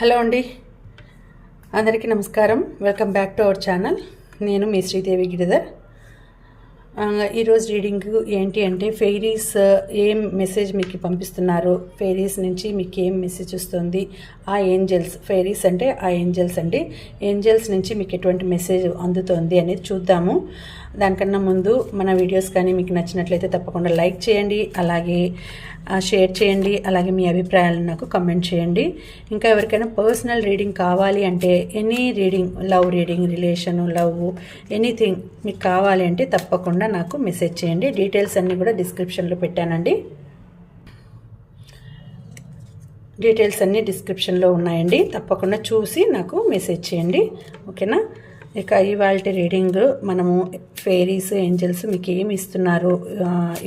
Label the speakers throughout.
Speaker 1: Hello అండి. అందరికీ నమస్కారం. Welcome back to our channel నేను మీ శ్రీదేవి గిరిధర్. ఈరోజు రీడింగ్ ఏంటి అంటే ఫెయిరీస్ ఏం మెసేజ్ మీకు పంపిస్తున్నారు ఫెయిరీస్ నుంచి మీకు ఏం మెసేజ్ వస్తుంది ఆ ఏంజల్స్ ఫెయిరీస్ అంటే ఆ ఏంజల్స్ అండి. ఏంజల్స్ నుంచి మీకు ఎటువంటి మెసేజ్ అందుతోంది అనేది చూద్దాము. దానికన్నా ముందు మన వీడియోస్ కానీ మీకు నచ్చినట్లయితే తప్పకుండా లైక్ చేయండి. అలాగే షేర్ చేయండి. అలాగే మీ అభిప్రాయాలను నాకు కమెంట్ చేయండి. ఇంకా ఎవరికైనా పర్సనల్ రీడింగ్ కావాలి అంటే any reading love reading relation love anything మీకు కావాలి అంటే తప్పకుండా నాకు మెసేజ్ చేయండి. డీటెయిల్స్ అన్నీ కూడా డిస్క్రిప్షన్లో పెట్టానండి. డీటెయిల్స్ అన్నీ డిస్క్రిప్షన్లో ఉన్నాయండి. తప్పకుండా చూసి నాకు మెసేజ్ చేయండి. ఓకేనా ఇక ఇవాళ రీడింగ్ మనము ఫెయిరీస్ ఏంజల్స్ మీకు ఏమి ఇస్తున్నారు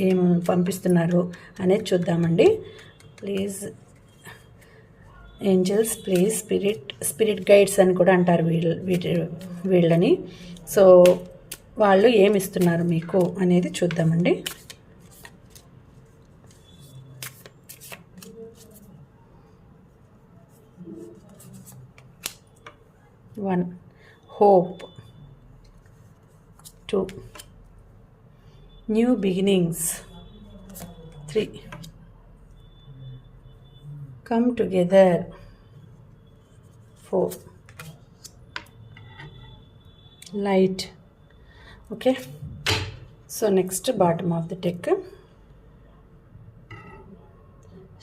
Speaker 1: ఏం పంపిస్తున్నారు అనేది చూద్దామండి. Please angels please spirit spirit guides అని కూడా అంటారు వీళ్ళ వీటి వీళ్ళని. సో వాళ్ళు ఏమి ఇస్తున్నారు మీకు అనేది చూద్దామండి. One. Hope. Two. New beginnings. Three. Come together. Four. Light. Okay. So next bottom of the deck.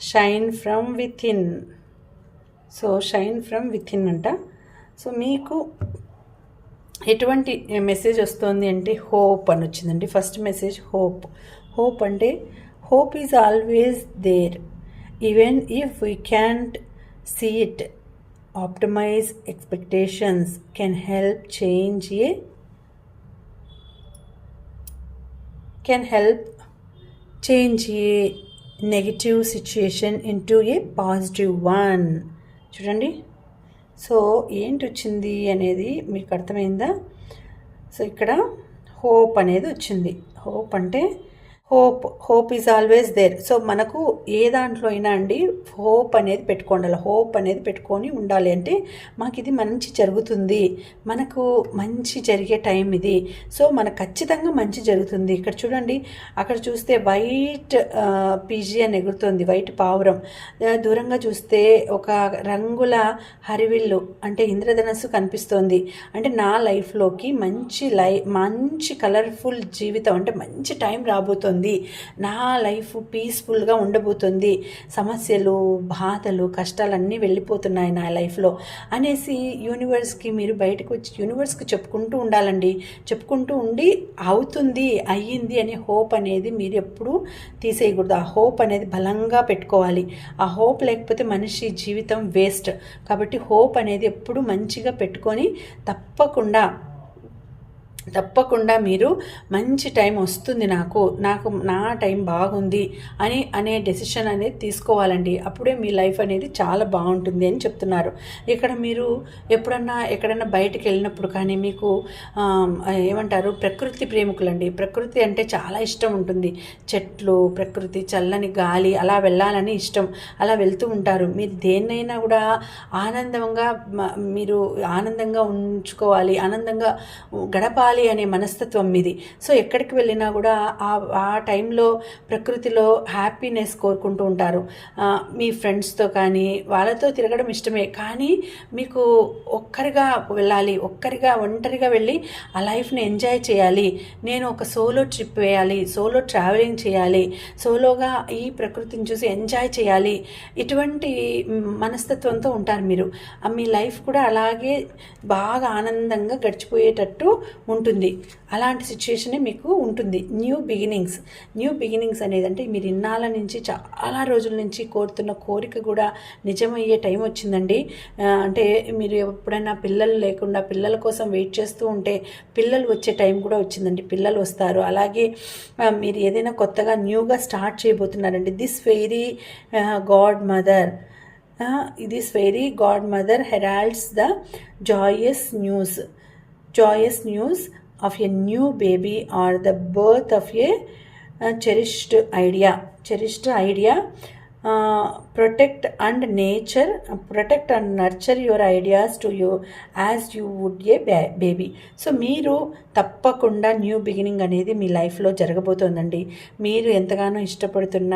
Speaker 1: Shine from within so shine from within అంట. సో మీకు ఎటువంటి మెసేజ్ వస్తుంది అంటే హోప్ అని వచ్చిందండి. ఫస్ట్ మెసేజ్ హోప్ హోప్ అంటే hope is always there even if we can't see it optimise expectations can help change a can help change a negative situation into a positive one చూడండి. So ఏంటి వచ్చింది అనేది మీకు అర్థమైందా? So ఇక్కడ hope అనేది వచ్చింది. హోప్ అంటే hope hope is always there. So మనకు ఏ దాంట్లో అయినా అండి హోప్ అనేది పెట్టుకోండి హోప్ అనేది పెట్టుకొని ఉండాలి అంటే మాకు ఇది మంచి జరుగుతుంది. మనకు మంచి జరిగే టైం ఇది. సో మనకు ఖచ్చితంగా మంచి జరుగుతుంది. ఇక్కడ చూడండి అక్కడ చూస్తే వైట్ పీజీ అని ఎగురుతుంది. వైట్ పావురం. దూరంగా చూస్తే ఒక రంగుల హరివిల్లు అంటే ఇంద్రధనస్సు కనిపిస్తోంది. అంటే నా లైఫ్లోకి మంచి లై మంచి కలర్ఫుల్ జీవితం అంటే మంచి టైం రాబోతోంది. నా లైఫ్ పీస్ఫుల్గా ఉండబోతుంది. సమస్యలు బాధలు కష్టాలన్నీ వెళ్ళిపోతున్నాయి నా లైఫ్లో అనేసి యూనివర్స్కి మీరు బయటకు వచ్చి యూనివర్స్కి చెప్పుకుంటూ ఉండాలండి. చెప్పుకుంటూ ఉండి అవుతుంది అయ్యింది అనే హోప్ అనేది మీరు ఎప్పుడూ తీసేయకూడదు. ఆ హోప్ అనేది బలంగా పెట్టుకోవాలి. ఆ హోప్ లేకపోతే మనిషి జీవితం వేస్ట్. కాబట్టి హోప్ అనేది ఎప్పుడు మంచిగా పెట్టుకొని తప్పకుండా తప్పకుండా మీరు మంచి టైం వస్తుంది నాకు నాకు నా టైం బాగుంది అని అనే డెసిషన్ అనేది తీసుకోవాలండి. అప్పుడే మీ లైఫ్ అనేది చాలా బాగుంటుంది అని చెప్తున్నారు. ఇక్కడ మీరు ఎప్పుడన్నా ఎక్కడన్నా బయటికి వెళ్ళినప్పుడు కానీ మీకు ఏమంటారు ప్రకృతి ప్రేమికులండి. ప్రకృతి అంటే చాలా ఇష్టం ఉంటుంది. చెట్లు ప్రకృతి చల్లని గాలి అలా వెళ్ళాలని ఇష్టం. అలా వెళ్తూ ఉంటారు. మీరు దేన్నైనా కూడా ఆనందంగా మీరు ఆనందంగా ఉంచుకోవాలి. ఆనందంగా గడపాలి అనే మనస్తత్వం మీది సో ఎక్కడికి వెళ్ళినా కూడా ఆ ఆ టైంలో ప్రకృతిలో హ్యాపీనెస్ కోరుకుంటూ ఉంటారు. మీ ఫ్రెండ్స్తో కానీ వాళ్ళతో తిరగడం ఇష్టమే. కానీ మీకు ఒక్కరిగా వెళ్ళాలి ఒక్కరిగా ఒంటరిగా వెళ్ళి ఆ లైఫ్ని ఎంజాయ్ చేయాలి. నేను ఒక సోలో ట్రిప్ వేయాలి సోలో ట్రావెలింగ్ చేయాలి సోలోగా ఈ ప్రకృతిని చూసి ఎంజాయ్ చేయాలి. ఇటువంటి మనస్తత్వంతో ఉంటారు మీరు. మీ లైఫ్ కూడా అలాగే బాగా ఆనందంగా గడిచిపోయేటట్టు ఉంటుంది ఉంటుంది. అలాంటి సిచ్యుయేషనే మీకు ఉంటుంది. న్యూ బిగినింగ్స్ న్యూ బిగినింగ్స్ అనేది అంటే మీరు ఇన్నాళ్ళ నుంచి చాలా రోజుల నుంచి కోరుతున్న కోరిక కూడా నిజమయ్యే టైం వచ్చిందండి. అంటే మీరు ఎప్పుడైనా పిల్లలు లేకుండా పిల్లల కోసం వెయిట్ చేస్తూ ఉంటే పిల్లలు వచ్చే టైం కూడా వచ్చిందండి. పిల్లలు వస్తారు. అలాగే మీరు ఏదైనా కొత్తగా న్యూగా start చేయబోతున్నారండి. This very godmother this very godmother heralds the joyous news joyous news of a new baby or the birth of a, uh, cherished idea cherished idea protect and nature protect and nurture your ideas to you as you would a baby so మీరు తప్పకుండా new beginning అనేది మీ లైఫ్లో జరగబోతోందండి. మీరు ఎంతగానో ఇష్టపడుతున్న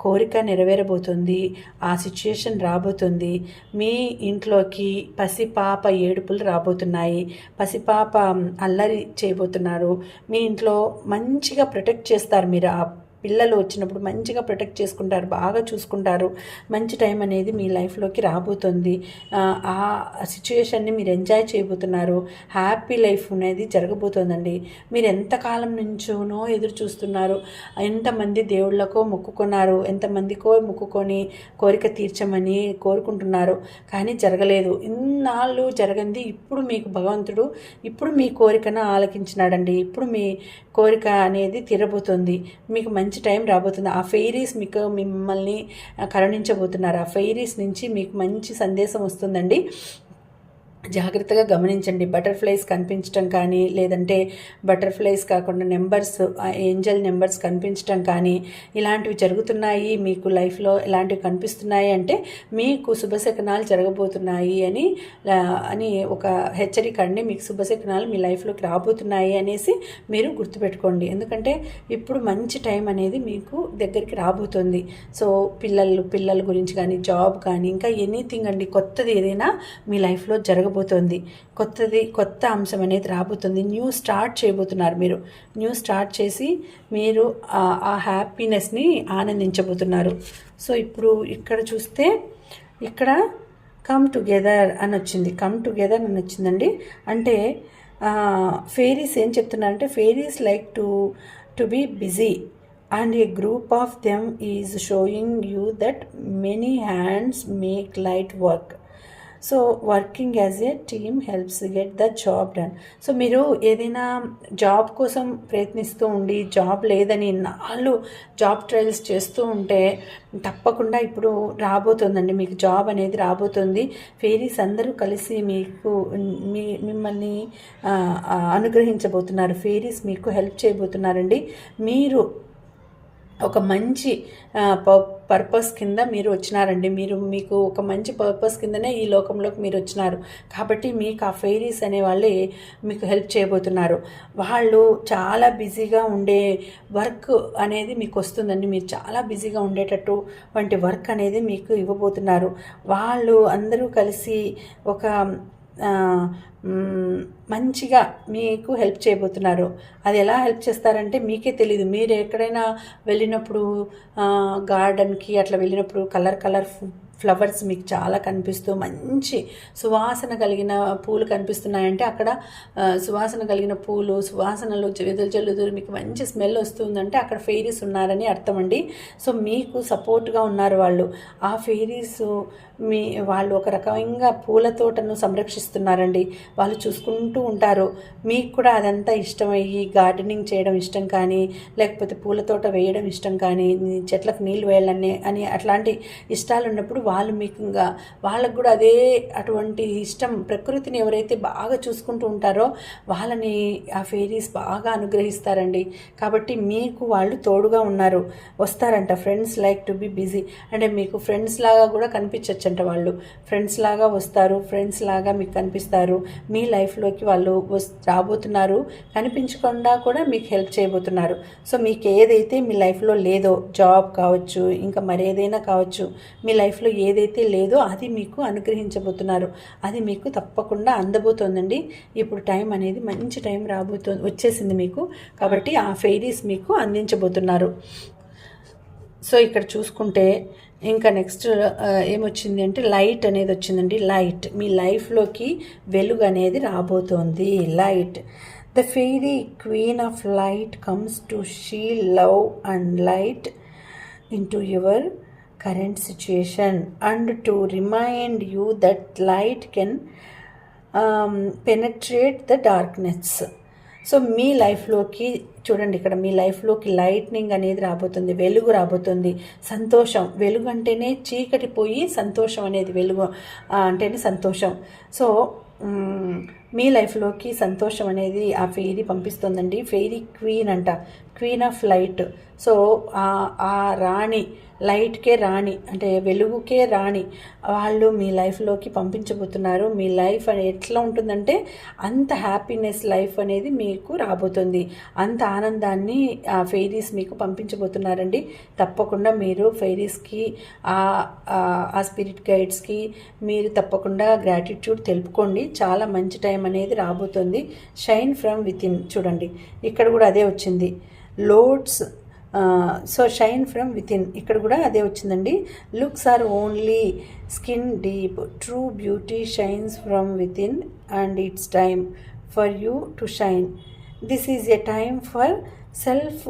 Speaker 1: కోరిక నెరవేరబోతుంది ఆ situation రాబోతుంది. మీ ఇంట్లోకి పసిపాప ఏడుపులు రాబోతున్నాయి. పసిపాప అల్లరి చేయబోతున్నారు. మీ ఇంట్లో మంచిగా ప్రొటెక్ట్ చేస్తారు మీరు. ఆ పిల్లలు వచ్చినప్పుడు మంచిగా ప్రొటెక్ట్ చేసుకుంటారు బాగా చూసుకుంటారు. మంచి టైం అనేది మీ లైఫ్లోకి రాబోతుంది. ఆ సిచ్యుయేషన్ని మీరు ఎంజాయ్ చేయబోతున్నారు. హ్యాపీ లైఫ్ అనేది జరగబోతోందండి. మీరు ఎంతకాలం నుంచోనో ఎదురు చూస్తున్నారు. ఎంతమంది దేవుళ్ళకో మొక్కుకున్నారు ఎంతమందికో మొక్కుకొని కోరిక తీర్చమని కోరుకుంటున్నారు. కానీ జరగలేదు. ఇన్నాళ్ళు జరగంది. ఇప్పుడు మీకు భగవంతుడు ఇప్పుడు మీ కోరికను ఆలకించినాడండి. ఇప్పుడు మీ కోరిక అనేది తీరబోతుంది. మీకు మంచి మంచి టైం రాబోతుంది. ఆ ఫెయిరీస్ మీకు మిమ్మల్ని కరుణించబోతున్నారు. ఆ ఫెయిరీస్ నుంచి మీకు మంచి సందేశం వస్తుందండి. జాగ్రత్తగా గమనించండి. బటర్ఫ్లైస్ కనిపించడం కానీ లేదంటే బటర్ఫ్లైస్ కాకుండా నెంబర్స్ ఏంజల్ నెంబర్స్ కనిపించడం కానీ ఇలాంటివి జరుగుతున్నాయి. మీకు లైఫ్లో ఇలాంటివి కనిపిస్తున్నాయి అంటే మీకు శుభశకనాలు జరగబోతున్నాయి అని అని ఒక హెచ్చరిక అండి. మీకు శుభశకనాలు మీ లైఫ్లోకి రాబోతున్నాయి అనేసి మీరు గుర్తుపెట్టుకోండి. ఎందుకంటే ఇప్పుడు మంచి టైం అనేది మీకు దగ్గరికి రాబోతుంది. సో పిల్లలు పిల్లల గురించి కానీ జాబ్ కానీ ఇంకా ఎనీథింగ్ అండి కొత్తది ఏదైనా మీ లైఫ్లో జరగబో జరగబోతుంది కొత్తది కొత్త అంశం అనేది రాబోతుంది. న్యూ స్టార్ట్ చేయబోతున్నారు మీరు. న్యూ స్టార్ట్ చేసి మీరు ఆ హ్యాపీనెస్ని ఆనందించబోతున్నారు. సో ఇప్పుడు ఇక్కడ చూస్తే ఇక్కడ కమ్ టుగెదర్ అని వచ్చింది. కమ్ టుగెదర్ అని వచ్చిందండి. అంటే ఫేరీస్ ఏం చెప్తున్నారంటే fairies like to to be busy and a group of them is showing you that many hands make light work so working as a team helps get the job done. So మీరు ఏదైనా job కోసం ప్రయత్నిస్తూ ఉండి job లేదని నాళ్ళు job trials చేస్తూ ఉంటే తప్పకుండా ఇప్పుడు రాబోతుందండి. మీకు జాబ్ అనేది రాబోతుంది. ఫేరీస్ అందరూ కలిసి మీకు మీ మిమ్మల్ని అనుగ్రహించబోతున్నారు. ఫేరీస్ మీకు హెల్ప్ చేయబోతున్నారండి. మీరు ఒక మంచి పర్పస్ కింద మీరు వచ్చినారండి. మీరు మీకు ఒక మంచి పర్పస్ కిందనే ఈ లోకంలోకి మీరు వచ్చినారు. కాబట్టి మీకు ఆ ఫెయిరీస్ అనే వాళ్ళే మీకు హెల్ప్ చేయబోతున్నారు. వాళ్ళు చాలా బిజీగా ఉండే వర్క్ అనేది మీకు వస్తుందండి. మీరు చాలా బిజీగా ఉండేటట్టు వంటి వర్క్ అనేది మీకు ఇవ్వబోతున్నారు. వాళ్ళు అందరూ కలిసి ఒక మంచిగా మీకు హెల్ప్ చేయబోతున్నారు. అది ఎలా హెల్ప్ చేస్తారంటే మీకే తెలియదు మీరు ఎక్కడైనా వెళ్ళినప్పుడు గార్డెన్కి అట్లా వెళ్ళినప్పుడు కలర్ కలర్ ఫ్లవర్స్ మీకు చాలా కనిపిస్తూ మంచి సువాసన కలిగిన పూలు కనిపిస్తున్నాయంటే అక్కడ సువాసన కలిగిన పూలు సువాసనలు వెదులు చల్లుదురు మీకు మంచి స్మెల్ వస్తుందంటే అక్కడ ఫెయిరీస్ ఉన్నారని అర్థం అండి సో మీకు సపోర్ట్గా ఉన్నారు వాళ్ళు. ఆ ఫెయిరీస్ మీ వాళ్ళు ఒక రకంగా పూల తోటను సంరక్షిస్తున్నారండి. వాళ్ళు చూసుకుంటూ ఉంటారు. మీకు కూడా అదంతా ఇష్టమయ్యి గార్డెనింగ్ చేయడం ఇష్టం కానీ లేకపోతే పూల తోట వేయడం ఇష్టం కానీ చెట్లకు నీళ్ళు వేయాలని అని అట్లాంటి ఇష్టాలు ఉన్నప్పుడు వాళ్ళు మీకు ఇంకా వాళ్ళకు కూడా అదే అటువంటి ఇష్టం ప్రకృతిని ఎవరైతే బాగా చూసుకుంటూ ఉంటారో వాళ్ళని ఆ ఫేరీస్ బాగా అనుగ్రహిస్తారండి. కాబట్టి మీకు వాళ్ళు తోడుగా ఉన్నారు. వస్తారంట. Friends like to b busy. అంటే మీకు ఫ్రెండ్స్ లాగా కూడా వచ్చంట వాళ్ళు. ఫ్రెండ్స్ లాగా వస్తారు ఫ్రెండ్స్ లాగా మీకు కనిపిస్తారు. మీ లైఫ్లోకి వాళ్ళు వస్ రాబోతున్నారు. కనిపించకుండా కూడా మీకు హెల్ప్ చేయబోతున్నారు. సో మీకు ఏదైతే మీ లైఫ్లో లేదో జాబ్ కావచ్చు ఇంకా మరేదైనా కావచ్చు మీ లైఫ్లో ఏదైతే లేదో అది మీకు అనుగ్రహించబోతున్నారు. అది మీకు తప్పకుండా అందబోతోందండి. ఇప్పుడు టైం అనేది మంచి టైం రాబోతుంది వచ్చేసింది మీకు. కాబట్టి ఆ ఫెయిరీస్ మీకు అందించబోతున్నారు. సో ఇక్కడ చూసుకుంటే ఇంకా నెక్స్ట్ ఏమొచ్చింది అంటే లైట్ అనేది వచ్చిందండి. లైట్ మీ లైఫ్లోకి వెలుగు అనేది రాబోతోంది. Light the fairy queen of light comes to she love and light into your current situation and to remind you that light can penetrate the darkness so మీ లైఫ్లోకి చూడండి ఇక్కడ మీ లైఫ్లోకి లైట్నింగ్ అనేది రాబోతుంది వెలుగు రాబోతుంది సంతోషం. వెలుగు అంటేనే చీకటి పోయి సంతోషం అనేది వెలుగు అంటేనే సంతోషం. సో మీ లైఫ్లోకి సంతోషం అనేది ఆ ఫెయిరీ పంపిస్తుందండి. ఫెయిరీ క్వీన్ అంట క్వీన్ ఆఫ్ లైట్ సో ఆ రాణి లైట్కే రాణి అంటే వెలుగుకే రాణి. వాళ్ళు మీ లైఫ్లోకి పంపించబోతున్నారు. మీ లైఫ్ అనేది ఎట్లా ఉంటుందంటే అంత హ్యాపీనెస్ లైఫ్ అనేది మీకు రాబోతుంది. అంత ఆనందాన్ని ఆ ఫెయిరీస్ మీకు పంపించబోతున్నారండి. తప్పకుండా మీరు ఫెయిరీస్కి ఆ స్పిరిట్ గైడ్స్కి మీరు తప్పకుండా గ్రాటిట్యూడ్ తెలుపుకోండి. చాలా మంచి టైం అనేది రాబోతుంది. షైన్ ఫ్రమ్ విత్ ఇన్ చూడండి. ఇక్కడ కూడా అదే వచ్చింది. Loads so shine from within. ఇక్కడ కూడా అదే వచ్చిందండి. Looks are only skin deep. True beauty shines from within and it's time for you to shine. This is a time for self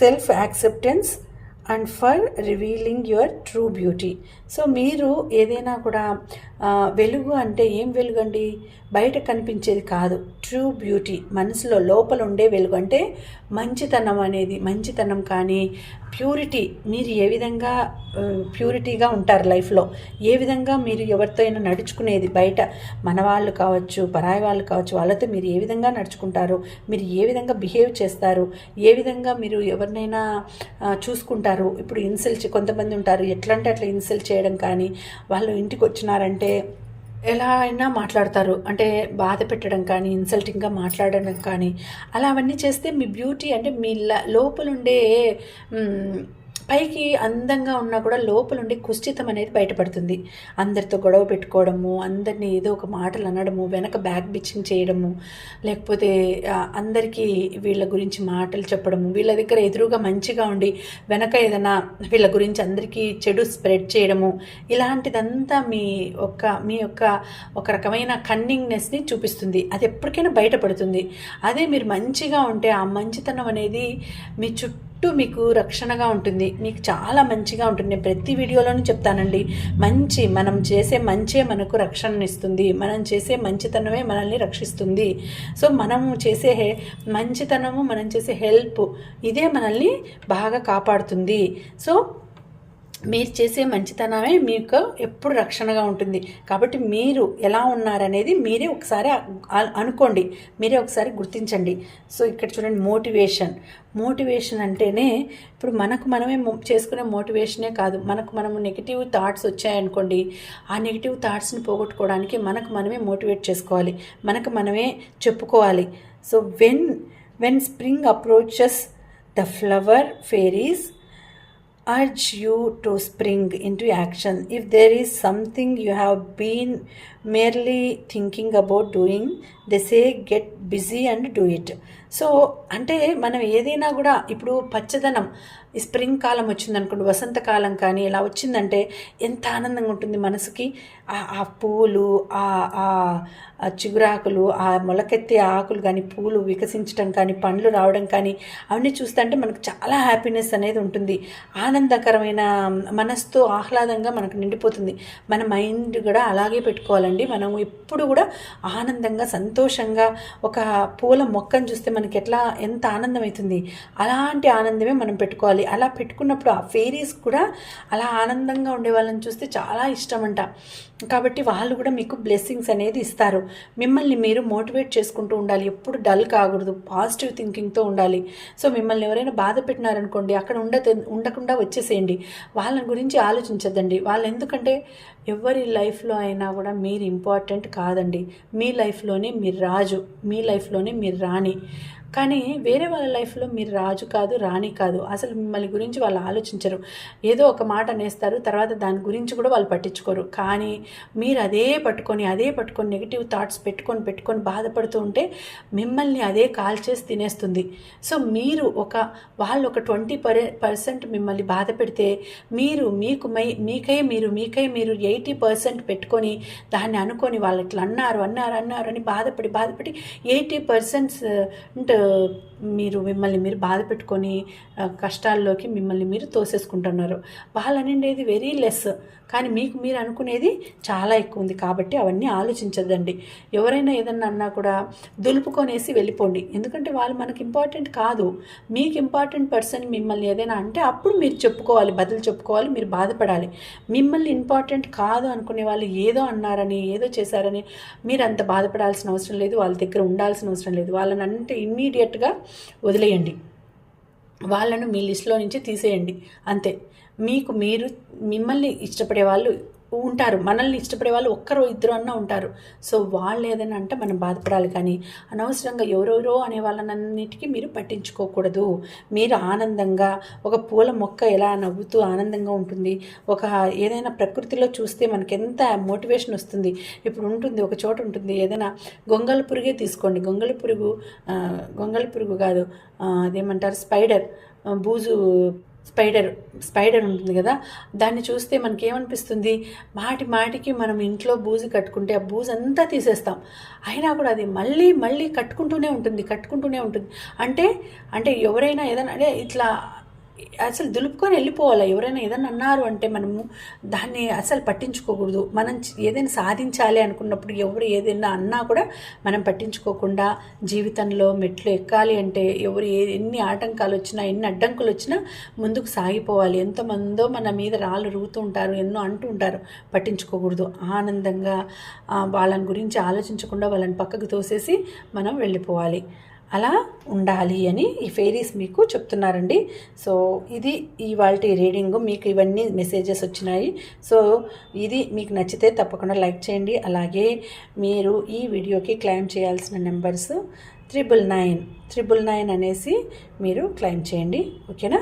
Speaker 1: self acceptance and for revealing your true beauty. So మీరు ఏదైనా కూడా వెలుగు అంటే ఏం వెలుగు అండి బయట కనిపించేది కాదు. ట్రూ బ్యూటీ మనసులో లోపల ఉండే వెలుగు. అంటే మంచితనం అనేది మంచితనం కానీ ప్యూరిటీ మీరు ఏ విధంగా ప్యూరిటీగా ఉంటారు లైఫ్లో ఏ విధంగా మీరు ఎవరితో అయినా నడుచుకునేది? బయట మన వాళ్ళు కావచ్చు పరాయి వాళ్ళు కావచ్చు వాళ్ళతో మీరు ఏ విధంగా నడుచుకుంటారు? మీరు ఏ విధంగా బిహేవ్ చేస్తారు? ఏ విధంగా మీరు ఎవరినైనా చూసుకుంటారు? ఇప్పుడు ఇన్సల్ట్ కొంతమంది ఉంటారు. ఎట్లా అంటే అట్లా ఇన్సల్ట్ చేయడం కానీ వాళ్ళు ఇంటికి వచ్చినారంటే ఎలా అయినా మాట్లాడతారు. అంటే బాధ పెట్టడం కానీ ఇన్సల్టింగ్గా మాట్లాడడం కానీ అలా అవన్నీ చేస్తే మీ బ్యూటీ అంటే మీ లోపలుండే పైకి అందంగా ఉన్నా కూడా లోపలుండి కుశ్చితం అనేది బయటపడుతుంది. అందరితో గొడవ పెట్టుకోవడము అందరినీ ఏదో ఒక మాటలు అనడము వెనక బ్యాక్ బిచ్చింగ్ చేయడము లేకపోతే అందరికీ వీళ్ళ గురించి మాటలు చెప్పడము వీళ్ళ దగ్గర ఎదురుగా మంచిగా ఉండి వెనక ఏదైనా వీళ్ళ గురించి అందరికీ చెడు స్ప్రెడ్ చేయడము ఇలాంటిదంతా మీ ఒక మీ యొక్క ఒక రకమైన కన్నింగ్నెస్ని చూపిస్తుంది. అది ఎప్పటికైనా బయటపడుతుంది. అదే మీరు మంచిగా ఉంటే ఆ మంచితనం అనేది మీ చుట్టూ చుట్టూ మీకు రక్షణగా ఉంటుంది. మీకు చాలా మంచిగా ఉంటుంది. నేను ప్రతి వీడియోలోనూ చెప్తానండి. మంచి మనం చేసే మంచే మనకు రక్షణనిస్తుంది మనం చేసే మంచితనమే మనల్ని రక్షిస్తుంది. సో మనము చేసే మంచితనము మనం చేసే హెల్ప్ ఇదే మనల్ని బాగా కాపాడుతుంది. సో మీరు చేసే మంచితనమే మీకు ఎప్పుడు రక్షణగా ఉంటుంది. కాబట్టి మీరు ఎలా ఉన్నారనేది మీరే ఒకసారి అనుకోండి. మీరే ఒకసారి గుర్తించండి. సో ఇక్కడ చూడండి మోటివేషన్. మోటివేషన్ అంటేనే ఇప్పుడు మనకు మనమే చేసుకునే మోటివేషనే కాదు. మనకు మనము నెగిటివ్ థాట్స్ వచ్చాయనుకోండి ఆ నెగిటివ్ థాట్స్ని పోగొట్టుకోవడానికి మనకు మనమే మోటివేట్ చేసుకోవాలి. మనకు మనమే చెప్పుకోవాలి. So when when spring approaches the flower fairies urge you to spring into action. If there is something you have been merely thinking about doing they say get busy and do it so అంటే మనం ఏదైనా కూడా ఇప్పుడు పచ్చదనం ఈ spring కాలం వచ్చిందనుకోండి వసంతకాలం కానీ ఇలా వచ్చిందంటే ఎంత ఆనందంగా ఉంటుంది మనసుకి. ఆ పూలు ఆ చిగురాకులు ఆ మొలకెత్తే ఆకులు కానీ పూలు వికసించడం కానీ పండ్లు రావడం కానీ అవన్నీ చూస్తుంటే మనకు చాలా హ్యాపీనెస్ అనేది ఉంటుంది. ఆనందకరమైన మనసుతో ఆహ్లాదంగా మనకు నిండిపోతుంది. మన మైండ్ కూడా అలాగే పెట్టుకోవాలండి. మనం ఎప్పుడు కూడా ఆనందంగా సంతోషంగా ఒక పూల మొక్కను చూస్తే మనకి ఎట్లా ఎంత ఆనందం అవుతుంది అలాంటి ఆనందమే మనం పెట్టుకోవాలి. అలా పెట్టుకున్నప్పుడు ఆ ఫేరీస్ కూడా అలా ఆనందంగా ఉండే వాళ్ళని చూస్తే చాలా ఇష్టం అంట కాబట్టి వాళ్ళు కూడా మీకు బ్లెస్సింగ్స్ అనేది ఇస్తారు. మిమ్మల్ని మీరు మోటివేట్ చేసుకుంటూ ఉండాలి. ఎప్పుడు డల్ కాకూడదు. పాజిటివ్ థింకింగ్తో ఉండాలి. సో మిమ్మల్ని ఎవరైనా బాధ పెట్టినారనుకోండి అక్కడ ఉండ ఉండకుండా వచ్చేసేయండి. వాళ్ళని గురించి ఆలోచించద్దండి. వాళ్ళు ఎందుకంటే ఎవరి లైఫ్లో అయినా కూడా మీరు ఇంపార్టెంట్ కాదండి. మీ లైఫ్లోనే మీరు రాజు మీ లైఫ్లోనే మీరు రాణి. కానీ వేరే వాళ్ళ లైఫ్లో మీరు రాజు కాదు రాణి కాదు. అసలు మిమ్మల్ని గురించి వాళ్ళు ఆలోచించరు. ఏదో ఒక మాట అనేస్తారు తర్వాత దాని గురించి కూడా వాళ్ళు పట్టించుకోరు. కానీ మీరు అదే పట్టుకొని అదే పట్టుకొని నెగిటివ్ థాట్స్ పెట్టుకొని పెట్టుకొని బాధపడుతూ ఉంటే మిమ్మల్ని అదే కాల్ చేసి తినేస్తుంది. సో మీరు ఒక వాళ్ళు ఒక ట్వంటీ పర్సెంట్ మిమ్మల్ని బాధ పెడితే మీరు మీకు మై మీకై మీరు మీకై మీరు ఎయిటీ పర్సెంట్ పెట్టుకొని దాన్ని అనుకొని వాళ్ళు ఇట్లా అన్నారు అన్నారు అన్నారు అని బాధపడి బాధపడి ఎయిటీ పర్సెంట్స్ మీరు మిమ్మల్ని మీరు బాధ పెట్టుకొని కష్టాల్లోకి మిమ్మల్ని మీరు తోసేసుకుంటున్నారు. వాళ్ళనిండేది వెరీ లెస్ కానీ మీకు మీరు అనుకునేది చాలా ఎక్కువ ఉంది కాబట్టి అవన్నీ ఆలోచించద్దండి. ఎవరైనా ఏదన్నా అన్నా కూడా దులుపుకొనేసి వెళ్ళిపోండి. ఎందుకంటే వాళ్ళు మనకి ఇంపార్టెంట్ కాదు. మీకు ఇంపార్టెంట్ పర్సన్ మిమ్మల్ని ఏదైనా అంటే అప్పుడు మీరు చెప్పుకోవాలి బదులు చెప్పుకోవాలి మీరు బాధపడాలి. మిమ్మల్ని ఇంపార్టెంట్ కాదు అనుకునే వాళ్ళు ఏదో అన్నారని ఏదో చేశారని మీరు అంత బాధపడాల్సిన అవసరం లేదు. వాళ్ళ దగ్గర ఉండాల్సిన అవసరం లేదు. వాళ్ళని అంటే ఇమ్మీడియట్గా వదిలేయండి. వాళ్ళను మీ లిస్ట్లో నుంచి తీసేయండి. అంతే. మీకు మీరు మిమ్మల్ని ఇష్టపడే వాళ్ళు ఉంటారు. మనల్ని ఇష్టపడే వాళ్ళు ఒక్కరో ఇద్దరు అన్న ఉంటారు. సో వాళ్ళు ఏదైనా అంటే మనం బాధపడాలి కానీ అనవసరంగా ఎవరెవరో అనే వాళ్ళనన్నిటికీ మీరు పట్టించుకోకూడదు. మీరు ఆనందంగా ఒక పూల మొక్క ఎలా నవ్వుతూ ఆనందంగా ఉంటుంది. ఒక ఏదైనా ప్రకృతిలో చూస్తే మనకి ఎంత మోటివేషన్ వస్తుంది. ఇప్పుడు ఉంటుంది ఒక చోట ఉంటుంది. ఏదైనా గొంగళ పురుగే తీసుకోండి. గొంగళ పురుగు గొంగళ పురుగు కాదు అదేమంటారు? స్పైడర్ బూజు స్పైడర్ స్పైడర్ ఉంటుంది కదా? దాన్ని చూస్తే మనకి ఏమనిపిస్తుంది మాటి మాటికి మనం ఇంట్లో బూజు కట్టుకుంటే ఆ బూజు అంతా తీసేస్తాం. అయినా కూడా అది మళ్ళీ మళ్ళీ కట్టుకుంటూనే ఉంటుంది కట్టుకుంటూనే ఉంటుంది. అంటే అంటే ఎవరైనా ఏదైనా అంటే ఇట్లా అసలు దులుపుకొని వెళ్ళిపోవాలి? ఎవరైనా ఏదైనా అన్నారు అంటే మనము దాన్ని అసలు పట్టించుకోకూడదు. మనం ఏదైనా సాధించాలి అనుకున్నప్పుడు ఎవరు ఏదైనా అన్నా కూడా మనం పట్టించుకోకుండా జీవితంలో మెట్లు ఎక్కాలి అంటే ఎవరు ఏ ఎన్ని ఆటంకాలు వచ్చినా ఎన్ని అడ్డంకులు వచ్చినా ముందుకు సాగిపోవాలి. ఎంతమందో మన మీద రాళ్ళు రుగుతూ ఉంటారు ఎన్నో అంటూ ఉంటారు. పట్టించుకోకూడదు. ఆనందంగా వాళ్ళని గురించి ఆలోచించకుండా వాళ్ళని పక్కకు తోసేసి మనం వెళ్ళిపోవాలి. అలా ఉండాలి అని ఈ ఫెయిరీస్ మీకు చెప్తున్నారండి. సో ఇది ఇవాళ రీడింగ్ మీకు ఇవన్నీ మెసేజెస్ వచ్చినాయి. సో ఇది మీకు నచ్చితే తప్పకుండా లైక్ చేయండి. అలాగే మీరు ఈ వీడియోకి క్లైమ్ చేయాల్సిన numbers triple nine triple nine అనేసి మీరు క్లైమ్ చేయండి. ఓకేనా?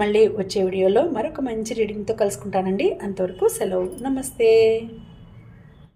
Speaker 1: మళ్ళీ వచ్చే వీడియోలో మరొక మంచి రీడింగ్తో కలుసుకుంటానండి. అంతవరకు సెలవు. నమస్తే.